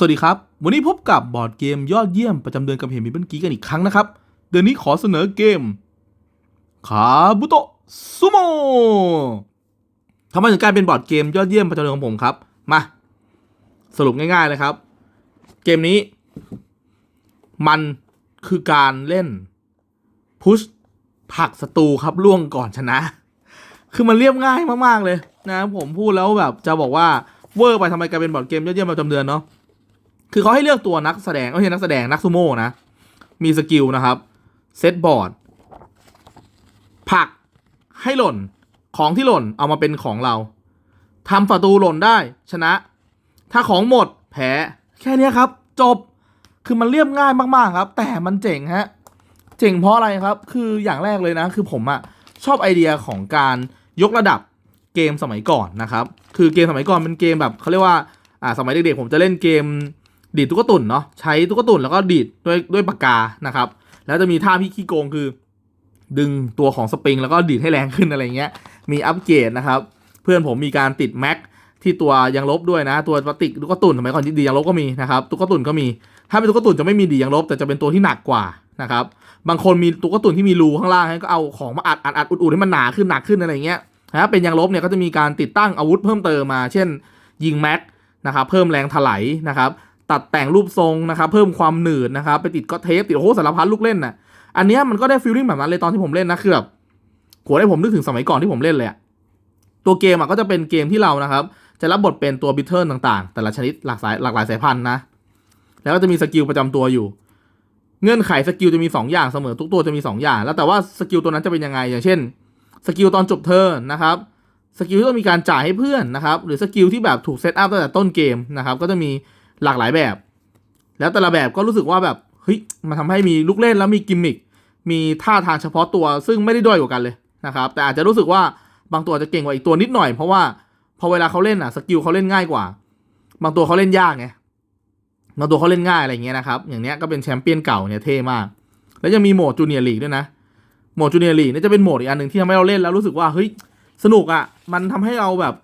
สวัสดีครับ วันนี้พบกับบอร์ดเกมยอดเยี่ยมประจำเดือนกับเฮมิเบิลกีกันอีกครั้งนะครับ เดือนนี้ขอเสนอเกมคาบุโตะซูโม่ทำไมถึงกลายเป็นบอร์ดเกมยอดเยี่ยมประจำเดือนของผมครับ มา สรุปง่ายๆเลยครับ เกมนี้ มันคือการเล่น พุชผักศัตรูครับล่วงก่อนชนะ คือมันเรียบง่ายมากๆเลยนะผมพูดแล้วแบบจะบอกว่าเวอร์ไปทำไมกลายเป็นบอร์ดเกมยอดเยี่ยมประจำเดือนเนาะ คือเขาให้เลือกตัวนักแสดงไม่ใช่นักแสดงนักซูโม่นะ มีสกิลนะครับ เซตบอร์ดผลักให้หล่น ของที่หล่นเอามาเป็นของเรา ทำศัตรูหล่นได้ชนะ ถ้าของหมดแพ้แค่นี้ครับ จบ คือมันเรียบง่ายมากๆครับ แต่มันเจ๋งฮะ เจ๋งเพราะอะไรครับ คืออย่างแรกเลยนะ คือผมอะชอบไอเดียของการยกระดับเกมสมัยก่อนนะครับ คือเกมสมัยก่อนเป็นเกมแบบเขาเรียกว่า อ่า สมัยเด็กๆผมจะเล่นเกม ดีดตุ๊กตุ่นเนาะใช้ตุ๊กตุ่นแล้วก็ดีดด้วยด้วยปากกานะครับ แล้วจะมีท่าพี่ขี้โกงคือ ดึงตัวของสปริงแล้วก็ดีดให้แรงขึ้นอะไรเงี้ยมีอัปเกรดนะครับ เพื่อนผมมีการติดแม็กที่ตัวยังลบด้วยนะ ตัวพลาสติกตุ๊กตุ่นสมัยก่อนดียังลบก็มีนะครับตุ๊กตุ่นก็มี ถ้าเป็นตุ๊กตุ่นจะไม่มีดียังลบแต่จะเป็นตัวที่หนักกว่านะครับบางคนมีตุ๊กตุ่นที่มีรูข้างล่างก็เอาของมาอัดอัดอัดอุดๆให้มันหนาขึ้นหนักขึ้นอะไรเงี้ยนะเป็นยางลบเนี่ยก็จะมีการติดตั้งอาวุธเพิ่มเติมมา เช่น ยิงแม็กนะครับเพิ่มแรงถลายนะครับ ตัดแต่งรูปทรงนะครับเพิ่มความหนืดนะครับไปติดก็เทปติดโอ้โหสารพัดลูกเล่นน่ะอันเนี้ยมันก็ได้ฟีลลิ่งแบบนั้นเลยตอนที่ผมเล่นนะคือแบบหัวได้ผมนึกถึงสมัยก่อนที่ผมเล่นเลยอะตัวเกมอะก็จะเป็นเกมที่เรานะครับ จะรับบทเป็นตัวบิทเทิลต่างๆ แต่ละชนิดหลากสายหลากหลายสายพันธุ์นะแล้วก็จะมีสกิลประจำตัวอยู่ เงื่อนไขสกิลจะมี 2 อย่างเสมอทุกตัวจะมี 2 อย่าง แล้วแต่ว่าสกิลตัวนั้นจะเป็นยังไงอย่างเช่นสกิลตอนจบเทิร์นนะครับสกิลที่ต้องมีการจ่ายให้เพื่อนนะครับหรือสกิลที่แบบถูกเซตอัพตั้งแต่ต้นเกมนะครับก็จะมี หลากหลายแบบ แล้วแต่ละแบบก็รู้สึกว่าแบบเฮ้ยมันทำให้มีลูกเล่นแล้วมีกิมมิคมีท่าทางเฉพาะตัวซึ่งไม่ได้ด้อยกว่ากันเลยนะครับแต่อาจจะรู้สึกว่าบางตัวจะเก่งกว่าอีกตัวนิดหน่อยเพราะว่าพอเวลาเขาเล่นอะสกิลเขาเล่นง่ายกว่า บางตัวเขาเล่นยากไงบางตัวเขาเล่นง่ายอะไรเงี้ยนะครับอย่างเนี้ยก็เป็นแชมเปี้ยนเก่าเนี่ยเท่มาก แล้วยังมีโหมดจูเนียร์ลีกด้วยนะโหมดจูเนียร์ลีกนี่จะเป็นโหมดอีกอันหนึ่งที่ทำให้เราเล่นแล้วรู้สึกว่าเฮ้ยสนุกอะมันทำให้เราแบบ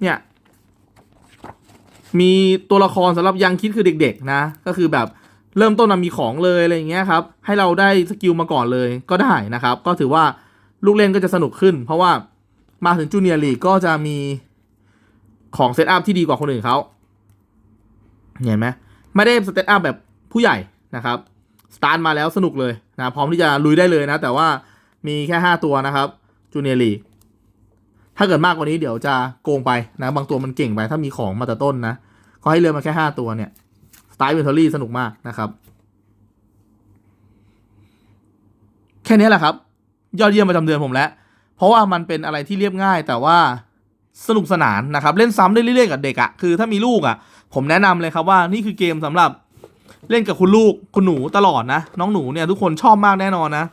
เนี่ย มีตัวละครสำหรับยังคิดคือเด็ก ๆ นะ ก็คือแบบเริ่มต้นมามีของเลยอะไรอย่างเงี้ยครับให้เราได้สกิลมาก่อนเลยก็ได้นะครับ ก็ถือว่าลูกเล่นก็จะสนุกขึ้น เพราะว่ามาถึงจูเนียร์ลีกก็จะมีของเซตอัพที่ดีกว่าคนอื่นเขาเห็นไหมไม่ได้สเตตอัพแบบผู้ใหญ่นะครับสตาร์ทมาแล้วสนุกเลยนะพร้อมที่จะลุยได้เลยนะ แต่ว่ามีแค่ 5 ตัวนะครับจูเนียร์ลีก ถ้าเกิดมากกว่านี้เดี๋ยวจะโกงไปนะ บางตัวมันเก่งไป ถ้ามีของมาแต่ต้นนะเขาให้เลือกมาแค่ 5 ตัวเนี่ยสไตล์เวนทอรี่สนุกมากนะครับ แค่นี้แหละครับ ยอดเยี่ยมประจำเดือนผมแล้ว เพราะว่ามันเป็นอะไรที่เรียบง่ายแต่ว่าสนุกสนานนะครับ เล่นซ้ำได้เรื่อยๆกับเด็กอะ่ะคือถ้ามีลูกอะ่ะผมแนะนำเลยครับว่านี่คือเกมสำหรับเล่นกับคุณลูกคุณหนูตลอดนะ น้องหนูเนี่ยทุกคนชอบมากแน่นอนนะ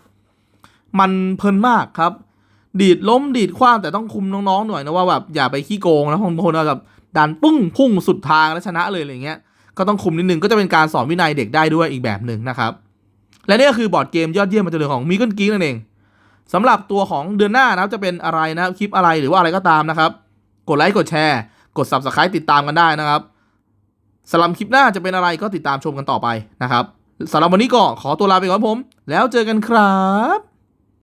มันเพลินมากครับ ดีดล้มดีดคว้างแต่ต้องคุมน้องๆหน่อยนะว่าแบบอย่าไปขี้โกงนะบางคนเอาแบบดันปุ้งพุ่งสุดทางแล้วชนะเลยอะไรเงี้ยก็ต้องคุมนิดนึงก็จะเป็นการสอนวินัยเด็กได้ด้วยอีกแบบหนึ่งนะครับ และนี่ก็คือบอร์ดเกมยอดเยี่ยมมาจากเดือนของมิเกิลกีนั่นเองสำหรับตัวของเดือนหน้านะจะเป็นอะไรนะคลิปอะไรหรือว่าอะไรก็ตามนะครับ กดไลค์กดแชร์ กด subscribe ติดตามกันได้นะครับสำหรับคลิปหน้าจะเป็นอะไรก็ติดตามชมกันต่อไปนะครับสำหรับวันนี้ก็ขอตัวลาไปก่อนผม แล้วเจอกันครับ